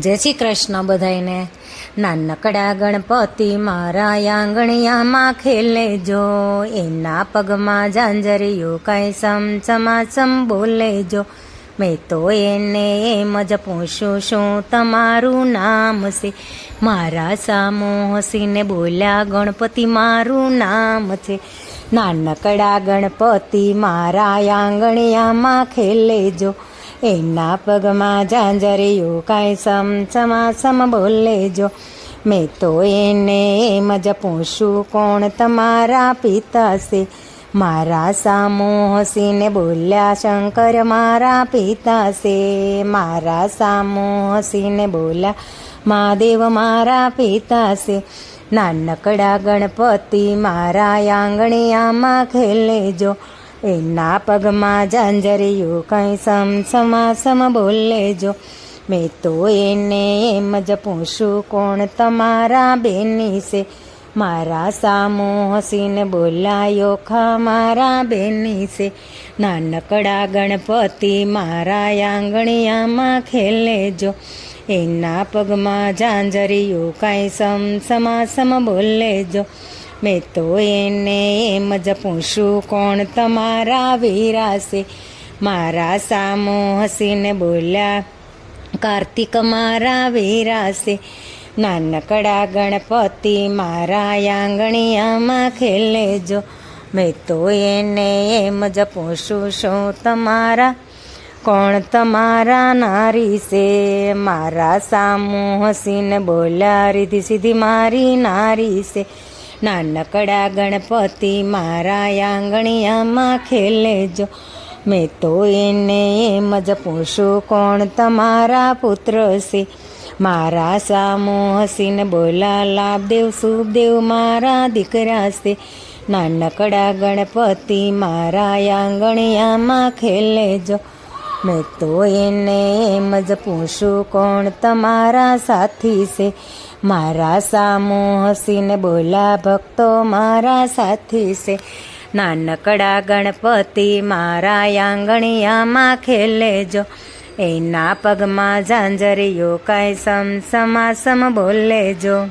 જય શ્રી કૃષ્ણ બધાયને. નાનકડા ગણપતિ મારા આંગણિયામાં ખેલે જો, એના પગમાં ઝાંઝરીઓ કાંઈ સમસમાસમ બોલે જો. મેં તો એને એમ જ પૂછું, શું તમારું નામ છે? મારા સામો હસીને બોલ્યા, ગણપતિ, મારું નામ છે. નાનકડા ગણપતિ મારા આંગણિયામાં ખેલે જો એના પગમાં ઝાંઝરિયું કાંઈ સમ સમાસમ બોલે જો મેં તો એને એમ જ પૂછું, કોણ તમારા પિતા છે મારા સામો હસીને બોલ્યા, શંકર મારા પિતા છે મારા સામો હસીને બોલ્યા, મહાદેવ મારા પિતા છે નાનકડા ગણપતિ મારા આંગણિયામાં ખેલે જો એના પગમાં ઝાંઝરિયું કંઈ સમ સમાસમ બોલ લેજો મેં તો એને એમ જ પૂછું, કોણ તમારા બેની છે? મારા સામો હસીને બોલાયો, ખા મારા બેની છે? નાનકડા ગણપતિ મારા આંગણિયામાં ખેલેજો એના પગમાં ઝાંઝરિયું કાંઈ સમ સમાસમ બોલ જો. મેં તો એને એમ જ પૂછું, કોણ તમારા વીરા છે મારા સામો હસીને બોલ્યા, કાર્તિક મારા વીરા છે નાનકડા ગણપતિ મારા આંગણિયામાં ખેલેજો મેં તો એને એમ જ પૂછું, શું તમારા, કોણ તમારા નારી છે મારા સામું હસીને બોલ્યા રીધી સીધી મારી નારી છે નાનકડા ગણપતિ મારા આંગણિયામાં ખેલેજો મેં તો એને એમ જ પૂછું, કોણ તમારા પુત્ર છે? મારા સામો હસીને બોલા, લાભદેવ શુભદેવ મારા દીકરા છે. નાનકડા ગણપતિ મારા આંગણિયામાં ખેલેજો મેં તો એને એમ જ પૂછું, કોણ તમારા સાથી છે? મારા સામો હસીને બોલા ભક્તો મારા સાથી છે. નાનકડા ગણપતિ મારા આંગણિયામાં ખેલે જો. એના પગમાં ઝાંઝરીઓ કાંઈ સમ સમાસમ બોલે જો.